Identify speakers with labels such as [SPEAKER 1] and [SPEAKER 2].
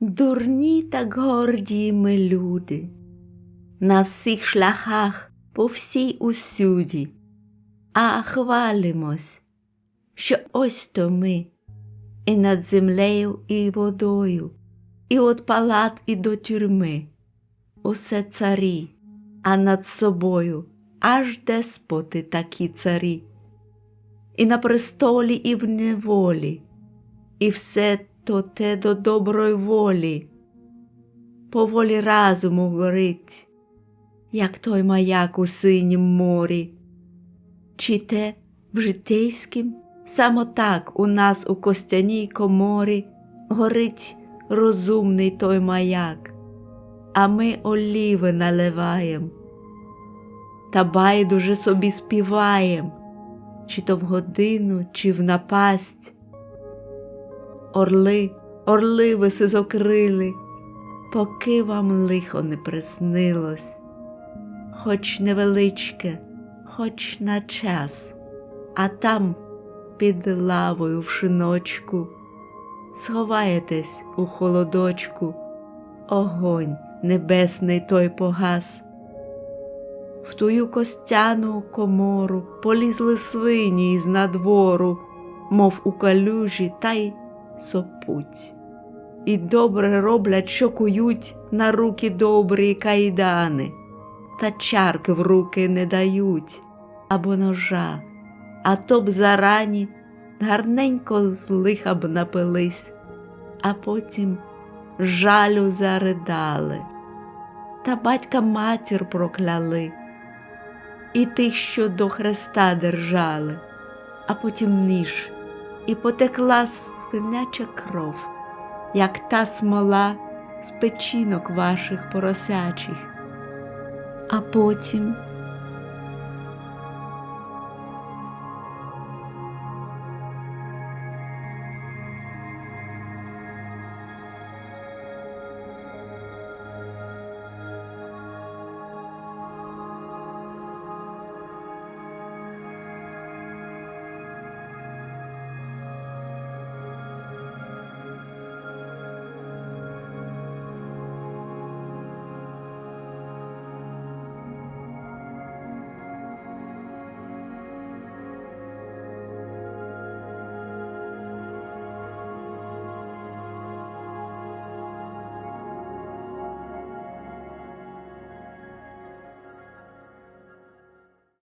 [SPEAKER 1] Дурні так горді ми люди, на всіх шляхах по всій усюді, а хвалимось, що ось то ми, і над землею, і водою, і от палат, і до тюрми, усе царі, а над собою аж деспоти такі царі, і на престолі, і в неволі, і все то те до доброї волі, по волі разуму горить, як той маяк у синім морі, чи те в житейськім, само так у нас у костяній коморі горить розумний той маяк, а ми оліви наливаєм, та байдуже собі співаєм, чи то в годину, чи в напасть. Орли, орли ви сизокрили, поки вам лихо не приснилось, хоч невеличке, хоч на час, а там під лавою в шиночку, сховаєтесь у холодочку, огонь небесний той погас. В тую костяну комору полізли свині із надвору, мов у калюжі, та й сопуть. І добре роблять, що кують на руки добрі кайдани, та чарки в руки не дають або ножа, а то б зарані гарненько з лиха б напились, а потім жалю заридали, та батька матір прокляли, і тих, що до хреста держали, а потім ніж і потекла свиняча кров, як та смола з печінок ваших поросячих. А потім